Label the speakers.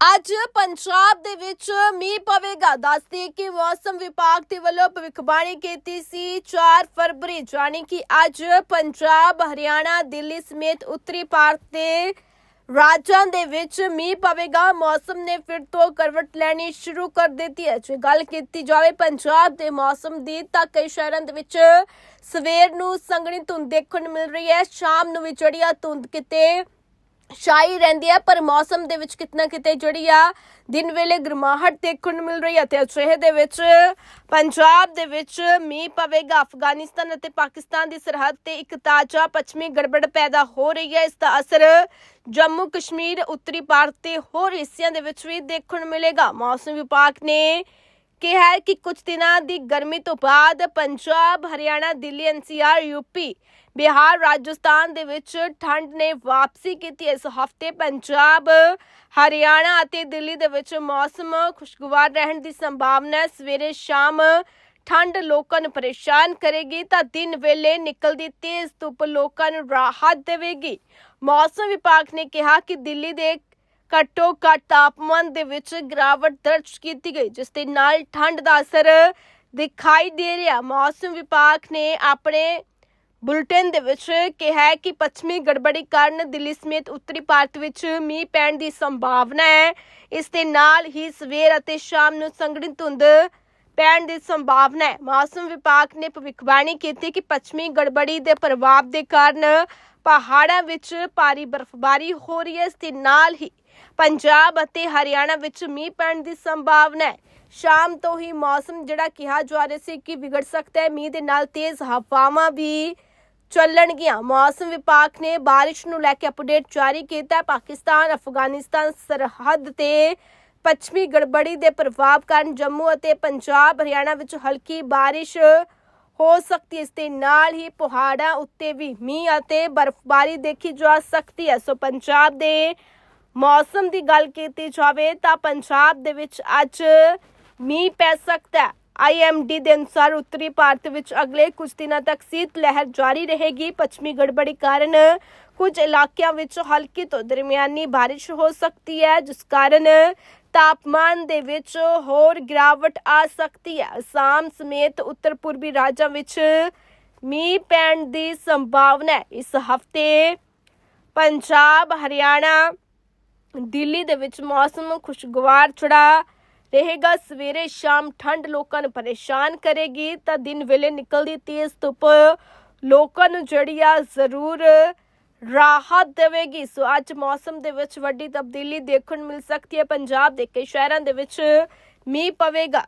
Speaker 1: ਅੱਜ ਪੰਜਾਬ ਦੇ ਵਿੱਚ ਮੀਂਹ ਪਵੇਗਾ। ਦੱਸਦੀ ਕਿ ਮੌਸਮ ਵਿਭਾਗ ਦੇ ਵੱਲੋਂ ਭਵਿੱਖਬਾਣੀ ਕੀਤੀ ਸੀ 4 ਫਰਵਰੀ, ਜਾਣੀ ਕਿ ਅੱਜ ਪੰਜਾਬ, ਹਰਿਆਣਾ, ਦਿੱਲੀ ਸਮੇਤ ਉੱਤਰੀ ਭਾਰਤ ਦੇ ਰਾਜਾਂ ਦੇ ਵਿੱਚ ਮੀਂਹ ਪਵੇਗਾ। ਮੌਸਮ ਨੇ ਫਿਰ ਤੋਂ ਕਰਵਟ ਲੈਣੀ ਸ਼ੁਰੂ ਕਰ ਦਿੱਤੀ ਹੈ। ਜੇ ਗੱਲ ਕੀਤੀ ਜਾਵੇ ਪੰਜਾਬ ਦੇ ਮੌਸਮ ਦੀ, ਤਾਂ ਕਈ ਸ਼ਹਿਰਾਂ ਦੇ ਵਿੱਚ ਸਵੇਰ ਨੂੰ ਸੰਘਣੀ ਧੁੰਦ ਦੇਖਣ ਨੂੰ ਮਿਲ ਰਹੀ ਹੈ। ਸ਼ਾਮ ਨੂੰ ਵੀ ਚੜੀਆ ਧੁੰਦ ਕਿਤੇ ਛਾਈ ਰਹਿੰਦੀ ਹੈ, ਪਰ ਮੌਸਮ ਦੇ ਵਿੱਚ ਕਿਤਨਾ ਕਿਤੇ ਜਿਹੜੀ ਆ, ਦਿਨ ਵੇਲੇ ਗਰਮਾਹਟ ਦੇਖਣ ਨੂੰ ਮਿਲ ਰਹੀ ਹੈ ਤੇ ਅਜਿਹੇ ਦੇ ਵਿੱਚ, ਪੰਜਾਬ ਦੇ ਵਿੱਚ ਮੀਂਹ ਪਵੇਗਾ। ਅਫਗਾਨਿਸਤਾਨ ਅਤੇ ਪਾਕਿਸਤਾਨ ਦੀ ਸਰਹੱਦ ਤੇ ਇੱਕ ਤਾਜ਼ਾ ਪੱਛਮੀ ਗੜਬੜ ਪੈਦਾ ਹੋ ਰਹੀ ਹੈ। ਇਸ ਦਾ ਅਸਰ ਜੰਮੂ ਕਸ਼ਮੀਰ ਉੱਤਰੀ ਭਾਰਤ ਤੇ ਹੋਰ ਹਿੱਸਿਆਂ ਦੇ ਵਿੱਚ ਵੀ ਦੇਖਣ ਨੂੰ ਮਿਲੇਗਾ। ਮੌਸਮ ਵਿਭਾਗ ਨੇ ਕਿਹਾ ਹੈ ਕਿ ਕੁਝ ਦਿਨਾਂ ਦੀ ਗਰਮੀ ਤੋਂ ਬਾਅਦ ਪੰਜਾਬ, ਹਰਿਆਣਾ, ਦਿੱਲੀ ਐਨਸੀਆਰ ਯੂਪੀ ਬਿਹਾਰ, ਰਾਜਸਥਾਨ ਦੇ ਵਿੱਚ ਠੰਡ ਨੇ ਵਾਪਸੀ ਕੀਤੀ। ਇਸ ਹਫ਼ਤੇ ਪੰਜਾਬ, ਹਰਿਆਣਾ ਅਤੇ ਦਿੱਲੀ ਦੇ ਵਿੱਚ ਮੌਸਮ ਖੁਸ਼ਗਵਾਰ ਰਹਿਣ ਦੀ ਸੰਭਾਵਨਾ ਹੈ। ਸਵੇਰੇ ਸ਼ਾਮ ਠੰਡ ਲੋਕਾਂ ਨੂੰ ਪਰੇਸ਼ਾਨ ਕਰੇਗੀ ਤਾਂ ਦਿਨ ਵੇਲੇ ਨਿਕਲਦੀ ਤੇਜ਼ ਧੁੱਪ ਲੋਕਾਂ ਨੂੰ ਰਾਹਤ ਦੇਵੇਗੀ। ਮੌਸਮ ਵਿਭਾਗ ਨੇ ਕਿਹਾ ਕਿ ਦਿੱਲੀ ਦੇ ਘੱਟੋ ਘੱਟ ਤਾਪਮਾਨ ਦੇ ਵਿੱਚ ਗਿਰਾਵਟ ਦਰਜ ਕੀਤੀ ਗਈ, ਜਿਸ ਦੇ ਨਾਲ ਠੰਡ ਦਾ ਅਸਰ ਦਿਖਾਈ ਦੇ ਰਿਹਾ। ਮੌਸਮ ਵਿਭਾਗ ਨੇ ਆਪਣੇ ਬੁਲਟਨ ਦੇ ਵਿੱਚ ਕਿਹਾ ਹੈ ਕਿ ਪੱਛਮੀ ਗੜਬੜੀ ਕਾਰਨ ਦਿੱਲੀ ਸਮੇਤ ਉੱਤਰੀ ਭਾਰਤ ਵਿੱਚ ਮੀਂਹ ਪੈਣ ਦੀ ਸੰਭਾਵਨਾ ਹੈ। ਇਸ ਦੇ ਨਾਲ ਹੀ ਸਵੇਰ ਅਤੇ ਸ਼ਾਮ ਨੂੰ ਸੰਘਣੀ ਧੁੰਦ ਪੈਣ ਦੀ ਸੰਭਾਵਨਾ ਹੈ। ਮੌਸਮ ਵਿਭਾਗ ਨੇ ਭਵਿੱਖਬਾਣੀ ਕੀਤੀ ਕਿ ਪੱਛਮੀ ਗੜਬੜੀ ਦੇ ਪ੍ਰਭਾਵ ਦੇ ਕਾਰਨ ਪਹਾੜਾਂ ਵਿੱਚ ਭਾਰੀ ਬਰਫ਼ਬਾਰੀ ਹੋ ਰਹੀ ਹੈ। ਇਸ ਦੇ ਨਾਲ ਹੀ ਪੰਜਾਬ ਅਤੇ ਹਰਿਆਣਾ ਵਿੱਚ ਮੀਂਹ ਪੈਣ ਦੀ ਸੰਭਾਵਨਾ ਹੈ। ਸ਼ਾਮ ਤੋਂ ਹੀ ਮੌਸਮ ਜਿਹੜਾ ਕਿਹਾ ਜਾ ਰਿਹਾ ਸੀ ਕਿ ਵਿਗੜ ਸਕਦਾ ਹੈ। ਮੀਂਹ ਦੇ ਨਾਲ ਤੇਜ਼ ਹਵਾਵਾਂ ਵੀ ਚੱਲਣਗੀਆਂ। ਮੌਸਮ ਵਿਭਾਗ ਨੇ ਬਾਰਿਸ਼ ਨੂੰ ਲੈ ਕੇ ਅਪਡੇਟ ਜਾਰੀ ਕੀਤਾ ਪਾਕਿਸਤਾਨ, ਅਫਗਾਨਿਸਤਾਨ ਸਰਹੱਦ ਤੇ ਪੱਛਮੀ ਗੜਬੜੀ ਦੇ ਪ੍ਰਭਾਵ ਕਾਰਨ ਜੰਮੂ ਅਤੇ ਪੰਜਾਬ, ਹਰਿਆਣਾ ਵਿੱਚ ਹਲਕੀ ਬਾਰਿਸ਼ ਹੋ ਸਕਦੀ ਇਸ ਦੇ ਨਾਲ ਹੀ ਪਹਾੜਾਂ ਉੱਤੇ ਵੀ ਮੀਂਹ ਅਤੇ ਬਰਫ਼ਬਾਰੀ ਦੇਖੀ ਜਾ ਸਕਦੀ ਹੈ। ਸੋ ਪੰਜਾਬ ਦੇ ਮੌਸਮ ਦੀ ਗੱਲ ਕੀਤੀ ਜਾਵੇ ਤਾਂ ਪੰਜਾਬ ਦੇ ਵਿੱਚ ਅੱਜ ਮੀਂਹ ਪੈ ਸਕਦਾ ਹੈ। ਆਈਐਮਡੀ ਦੇ ਅਨੁਸਾਰ ਉੱਤਰੀ ਭਾਰਤ ਵਿੱਚ ਅਗਲੇ ਕੁਝ ਦਿਨਾਂ ਤੱਕ ਸੀਤ ਲਹਿਰ ਜਾਰੀ ਰਹੇਗੀ। ਪੱਛਮੀ ਗੜਬੜੀ ਕਾਰਨ ਕੁਝ ਇਲਾਕਿਆਂ ਵਿੱਚ ਹਲਕੀ ਤੋਂ ਦਰਮਿਆਨੀ ਬਾਰਿਸ਼ ਹੋ ਸਕਦੀ ਹੈ, ਜਿਸ ਕਾਰਨ ਤਾਪਮਾਨ ਦੇ ਵਿੱਚ ਹੋਰ ਗਿਰਾਵਟ ਆ ਸਕਦੀ ਹੈ। ਅਸਾਮ ਸਮੇਤ ਉੱਤਰ ਪੂਰਬੀ ਰਾਜਾਂ ਵਿੱਚ ਮੀਂਹ ਪੈਣ ਦੀ ਸੰਭਾਵਨਾ ਹੈ। ਇਸ ਹਫ਼ਤੇ ਪੰਜਾਬ, ਹਰਿਆਣਾ, ਦਿੱਲੀ ਦੇ ਵਿੱਚ ਮੌਸਮ ਖੁਸ਼ਗਵਾਰ ਛੜਾ ਰਹੇਗਾ। ਸਵੇਰੇ ਸ਼ਾਮ ਠੰਡ ਲੋਕਾਂ ਨੂੰ ਪਰੇਸ਼ਾਨ ਕਰੇਗੀ ਤਾਂ ਦਿਨ ਵੇਲੇ ਨਿਕਲਦੀ ਤੇਜ਼ ਧੁੱਪ ਲੋਕਾਂ ਨੂੰ ਜਿਹੜੀ ਆ ਜ਼ਰੂਰ ਰਾਹਤ ਦੇਵੇਗੀ। ਸੋ ਅੱਜ ਮੌਸਮ ਦੇ ਵਿੱਚ ਵੱਡੀ ਤਬਦੀਲੀ ਦੇਖਣ ਨੂੰ ਮਿਲ ਸਕਦੀ ਹੈ। ਪੰਜਾਬ ਦੇ ਕਈ ਸ਼ਹਿਰਾਂ ਦੇ ਵਿੱਚ ਮੀਂਹ ਪਵੇਗਾ।